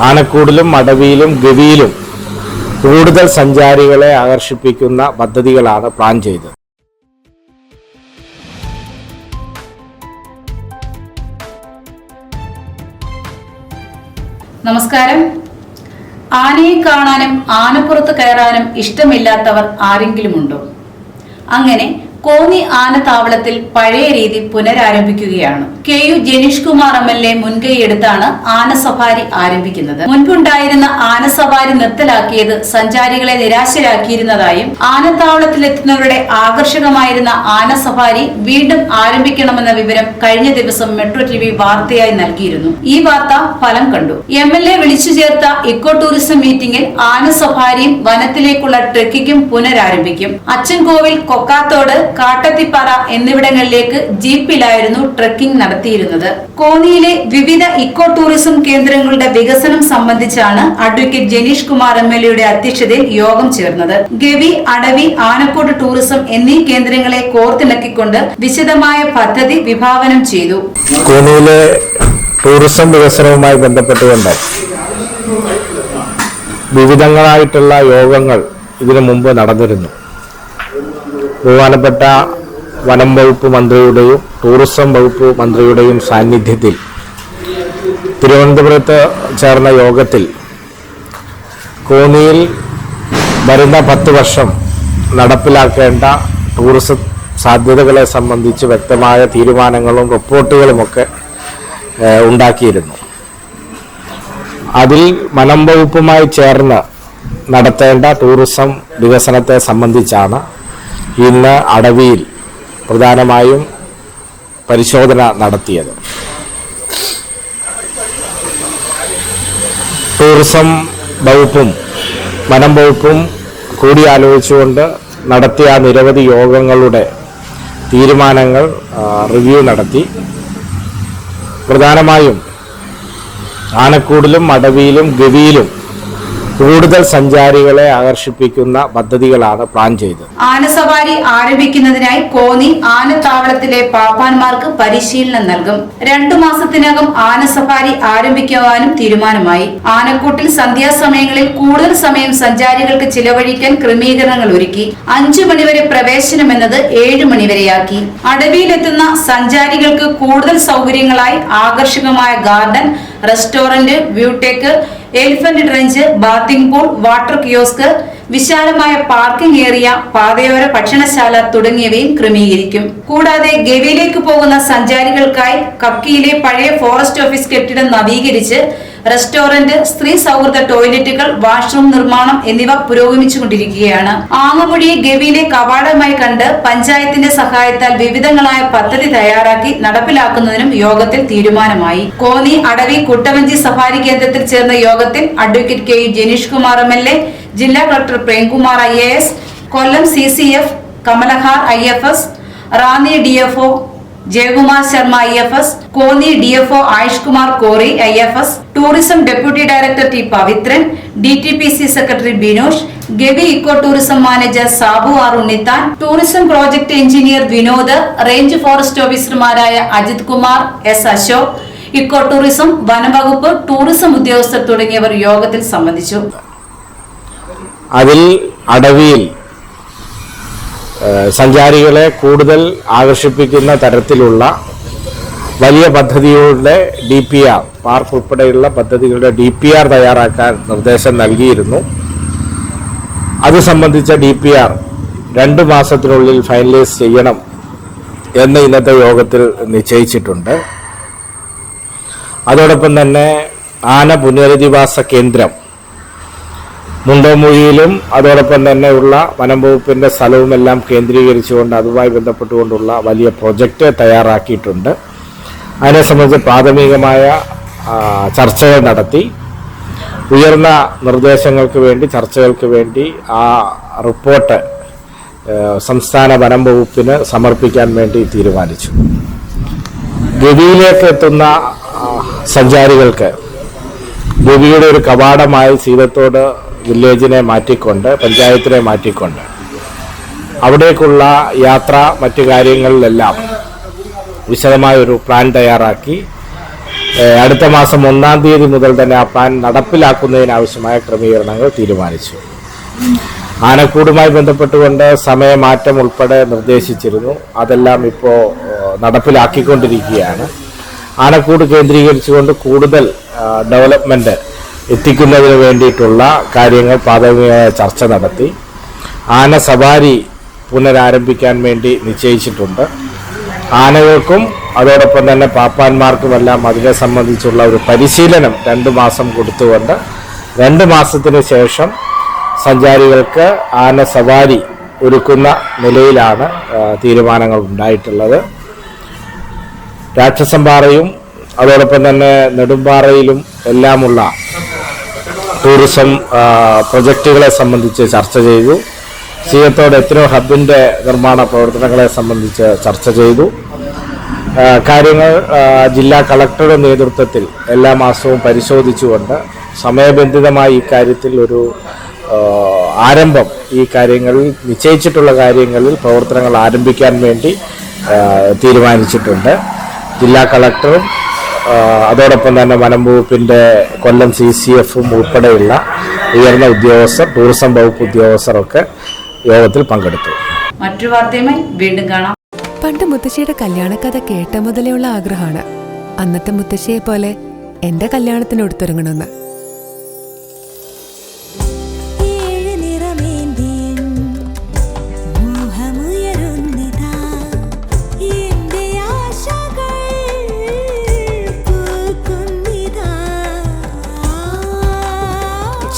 ആനക്കൂടിലും മടവിയിലും ഗവിയിലും കൂടുതൽ സഞ്ചാരികളെ ആകർഷിപ്പിക്കുന്ന പദ്ധതികളാണ് പ്ലാൻ ചെയ്തത്. നമസ്കാരം. ആനയെ കാണാനും ആനപ്പുറത്ത് കയറാനും ഇഷ്ടമില്ലാത്തവർ ആരെങ്കിലും ഉണ്ടോ അങ്ങനെ കോന്നി ആനത്താവളത്തിൽ പഴയ രീതി പുനരാരംഭിക്കുകയാണ്. K U Janeesh Kumar M L A മുൻകൈയെടുത്താണ് ആന സഫാരി ആരംഭിക്കുന്നത്. മുൻപുണ്ടായിരുന്ന ആന സഫാരി നിർത്തലാക്കിയത് സഞ്ചാരികളെ നിരാശരാക്കിയിരുന്നതായും ആനത്താവളത്തിലെത്തുന്നവരുടെ ആകർഷകമായിരുന്ന ആന സഫാരി വീണ്ടും ആരംഭിക്കണമെന്ന വിവരം കഴിഞ്ഞ ദിവസം മെട്രോ ടി വി വാർത്തയായി നൽകിയിരുന്നു. ഈ വാർത്ത ഫലം കണ്ടു. എം എൽ എ വിളിച്ചു ചേർത്ത ഇക്കോ ടൂറിസം മീറ്റിംഗിൽ ആന സഫാരിയും വനത്തിലേക്കുള്ള ട്രെക്കിങ്ങും പുനരാരംഭിക്കും. അച്ചൻകോവിൽ കൊക്കാത്തോട് കാട്ടത്തിപ്പാറ എന്നിവിടങ്ങളിലേക്ക് ജീപ്പിലായിരുന്നു ട്രക്കിംഗ് നടത്തിയിരുന്നത്. കോന്നിയിലെ വിവിധ ഇക്കോ ടൂറിസം കേന്ദ്രങ്ങളുടെ വികസനം സംബന്ധിച്ചാണ് advocate Janeesh Kumar M L എയുടെ അധ്യക്ഷതയിൽ യോഗം ചേർന്നത്. ഗവി അടവി ആനക്കോട് ടൂറിസം എന്നീ കേന്ദ്രങ്ങളെ കോർത്തിണക്കിക്കൊണ്ട് വിശദമായ പദ്ധതി വിഭാവനം ചെയ്തു. കോന്നിയിലെ ടൂറിസം വികസനവുമായി ബന്ധപ്പെട്ടുകൊണ്ട് വിവിധങ്ങളായിട്ടുള്ള യോഗങ്ങൾ ഇതിനു മുമ്പ് നടന്നിരുന്നു. ബഹുമാനപ്പെട്ട വനം വകുപ്പ് മന്ത്രിയുടെയും ടൂറിസം വകുപ്പ് മന്ത്രിയുടെയും സാന്നിധ്യത്തിൽ തിരുവനന്തപുരത്ത് ചേർന്ന യോഗത്തിൽ കോന്നിയിൽ വരുന്ന പത്ത് വർഷം നടപ്പിലാക്കേണ്ട ടൂറിസം സാധ്യതകളെ സംബന്ധിച്ച് വ്യക്തമായ തീരുമാനങ്ങളും റിപ്പോർട്ടുകളുമൊക്കെ ഉണ്ടാക്കിയിരുന്നു. അതിൽ വനം വകുപ്പുമായി ചേർന്ന് നടത്തേണ്ട ടൂറിസം വികസനത്തെ സംബന്ധിച്ചാണ് ഇന്ന് അടവിയിൽ പ്രധാനമായും പരിശോധന നടത്തിയത്. ടൂറിസം വകുപ്പും വനം വകുപ്പും കൂടിയാലോചിച്ചുകൊണ്ട് നടത്തിയ നിരവധി യോഗങ്ങളുടെ തീരുമാനങ്ങൾ റിവ്യൂ നടത്തി. പ്രധാനമായും ആനക്കൂടിലും അടവിയിലും ഗവിയിലും കൂടുതൽ സഞ്ചാരികളെ ആകർഷിപ്പിക്കുന്ന പദ്ധതികളാണ് പ്ലാൻ ചെയ്തത്. ആനസവാരി ആരംഭിക്കുന്നതിനായി കോന്നി ആനത്താവളത്തിലെ പാപ്പാന്മാർക്ക് പരിശീലനം നൽകും. രണ്ടു മാസത്തിനകം ആനസഫാരി ആരംഭിക്കുവാനും തീരുമാനമായി. ആനക്കൂട്ടിൽ സന്ധ്യാസമയങ്ങളിൽ കൂടുതൽ സമയം സഞ്ചാരികൾക്ക് ചിലവഴിക്കാൻ ക്രമീകരണങ്ങൾ ഒരുക്കി. അഞ്ചു മണിവരെ പ്രവേശനം എന്നത് ഏഴു മണിവരെയാക്കി. അടവിയിലെത്തുന്ന സഞ്ചാരികൾക്ക് കൂടുതൽ സൗകര്യങ്ങളായി ആകർഷകമായ garden restaurant view deck elephant trench bathing pool water kiosk വിശാലമായ പാർക്കിംഗ് ഏരിയ പാതയോര ഭക്ഷണശാല തുടങ്ങിയവയും ക്രമീകരിക്കും. കൂടാതെ ഗവിയിലേക്ക് പോകുന്ന സഞ്ചാരികൾക്കായി കക്കിയിലെ പഴയ ഫോറസ്റ്റ് ഓഫീസ് കെട്ടിടം നവീകരിച്ച് റെസ്റ്റോറന്റ് സ്ത്രീ സൗഹൃദ ടോയ്ലറ്റുകൾ വാഷ്റൂം നിർമ്മാണം എന്നിവ പുരോഗമിച്ചുകൊണ്ടിരിക്കുകയാണ്. ആങ്ങമുടിയെ ഗവിയിലെ കവാടമായി കണ്ട് പഞ്ചായത്തിന്റെ സഹായത്താൽ വിവിധങ്ങളായ പദ്ധതി തയ്യാറാക്കി നടപ്പിലാക്കുന്നതിനും യോഗത്തിൽ തീരുമാനമായി. കോന്നി അടവി കുട്ടവഞ്ചി സഫാരി കേന്ദ്രത്തിൽ ചേർന്ന യോഗത്തിൽ advocate K Janeesh Kumar M L A ജില്ലാ collector Premkumar I A S Kollam C C F Kamalahar I F S Ranni D F O Jayakumar Sharma I F S. Konni D F O Ayush Kumar Kori I F S. Tourism deputy director T Pavithran D T P C secretary Binosh Gavi eco tourism manager Sabu R Unnithan tourism project engineer Vinod range forest ഓഫീസർമാരായ Ajith Kumar S Ashok eco tourism വനംവകുപ്പ് tourism ഉദ്യോഗസ്ഥർ തുടങ്ങിയവർ യോഗത്തിൽ സംബന്ധിച്ചു. അതിൽ അടവിയിൽ സഞ്ചാരികളെ കൂടുതൽ ആകർഷിപ്പിക്കുന്ന തരത്തിലുള്ള വലിയ പദ്ധതികളുടെ ഡി പി ആർ പാർക്ക് ഉൾപ്പെടെയുള്ള പദ്ധതികളുടെ ഡി പി ആർ തയ്യാറാക്കാൻ നിർദ്ദേശം നൽകിയിരുന്നു. അത് സംബന്ധിച്ച ഡി പി ആർ രണ്ട് മാസത്തിനുള്ളിൽ ഫൈനലൈസ് ചെയ്യണം എന്ന് ഇന്നത്തെ യോഗത്തിൽ നിശ്ചയിച്ചിട്ടുണ്ട്. അതോടൊപ്പം തന്നെ ആന പുനരധിവാസ കേന്ദ്രം മുണ്ടോമൊഴിയിലും അതോടൊപ്പം തന്നെ ഉള്ള വനം വകുപ്പിന്റെ സ്ഥലവുമെല്ലാം കേന്ദ്രീകരിച്ചുകൊണ്ട് അതുമായി ബന്ധപ്പെട്ടുകൊണ്ടുള്ള വലിയ പ്രൊജക്റ്റ് തയ്യാറാക്കിയിട്ടുണ്ട്. അതിനെ സംബന്ധിച്ച് പ്രാഥമികമായ ചർച്ചകൾ നടത്തി. ഉയർന്ന നിർദ്ദേശങ്ങൾക്ക് വേണ്ടി ചർച്ചകൾക്ക് വേണ്ടി ആ റിപ്പോർട്ട് സംസ്ഥാന വനം വകുപ്പിന് സമർപ്പിക്കാൻ വേണ്ടി തീരുമാനിച്ചു. ഗവിയിലേക്ക് എത്തുന്ന സഞ്ചാരികൾക്ക് ഗവിയുടെ ഒരു കവാടമായി സീതത്തോട് വില്ലേജിനെ മാറ്റിക്കൊണ്ട് പഞ്ചായത്തിനെ മാറ്റിക്കൊണ്ട്. അവിടേക്കുള്ള യാത്ര മറ്റു കാര്യങ്ങളിലെല്ലാം വിശദമായ ഒരു പ്ലാൻ തയ്യാറാക്കി. അടുത്ത മാസം ഒന്നാം തീയതി മുതൽ തന്നെ ആ പ്ലാൻ നടപ്പിലാക്കുന്നതിനാവശ്യമായ ക്രമീകരണങ്ങൾ തീരുമാനിച്ചു. ആനക്കൂടുമായി ബന്ധപ്പെട്ടുകൊണ്ട് സമയമാറ്റം ഉൾപ്പെടെ നിർദ്ദേശിച്ചിരുന്നു. അതെല്ലാം ഇപ്പോൾ നടപ്പിലാക്കിക്കൊണ്ടിരിക്കുകയാണ്. ആനക്കൂട് കേന്ദ്രീകരിച്ചുകൊണ്ട് കൂടുതൽ ഡെവലപ്മെന്റ് എത്തിക്കുന്നതിന് വേണ്ടിയിട്ടുള്ള കാര്യങ്ങൾ പ്രാഥമികമായ ചർച്ച നടത്തി. ആന സവാരി പുനരാരംഭിക്കാൻ വേണ്ടി നിശ്ചയിച്ചിട്ടുണ്ട്. ആനകൾക്കും അതോടൊപ്പം തന്നെ പാപ്പാന്മാർക്കുമെല്ലാം അതിനെ സംബന്ധിച്ചുള്ള ഒരു പരിശീലനം രണ്ട് മാസം കൊടുത്തുകൊണ്ട് രണ്ട് മാസത്തിന് ശേഷം സഞ്ചാരികൾക്ക് ആന സവാരി ഒരുക്കുന്ന നിലയിലാണ് തീരുമാനങ്ങൾ ഉണ്ടായിട്ടുള്ളത്. രാക്ഷസംപാറയും അതോടൊപ്പം തന്നെ നെടുമ്പാറയിലും എല്ലാമുള്ള ടൂറിസം പ്രൊജക്റ്റുകളെ സംബന്ധിച്ച് ചർച്ച ചെയ്തു. സീയത്തോട് എത്രയോ ഹബിന്റെ നിർമ്മാണ പ്രവർത്തനങ്ങളെ സംബന്ധിച്ച് ചർച്ച ചെയ്തു. കാര്യങ്ങൾ ജില്ലാ കളക്ടറുടെ നേതൃത്വത്തിൽ എല്ലാ മാസവും പരിശോധിച്ചുകൊണ്ട് സമയബന്ധിതമായി ഇക്കാര്യത്തിൽ കാര്യത്തിൽ ഒരു ആരംഭം ഈ കാര്യങ്ങളിൽ നിശ്ചയിച്ചിട്ടുള്ള കാര്യങ്ങളിൽ പ്രവർത്തനങ്ങൾ ആരംഭിക്കാൻ വേണ്ടി തീരുമാനിച്ചിട്ടുണ്ട്. ജില്ലാ കളക്ടറും അതോടൊപ്പം തന്നെ വനം വകുപ്പിന്റെ കൊല്ലം സി സി എഫും ഉൾപ്പെടെയുള്ള ഉയർന്ന ഉദ്യോഗസ്ഥർ ടൂറിസം വകുപ്പ് ഉദ്യോഗസ്ഥരൊക്കെ യോഗത്തിൽ പങ്കെടുത്തു. മറ്റു വാർത്തയുമായി വീണ്ടും കാണാം. പണ്ട് മുത്തശ്ശിയുടെ കല്യാണ കഥ കേട്ട മുതലേ ഉള്ള ആഗ്രഹമാണ്. അന്നത്തെ മുത്തശ്ശിയെ പോലെ എന്റെ കല്യാണത്തിന് എടുത്തൊരുങ്ങണമെന്ന്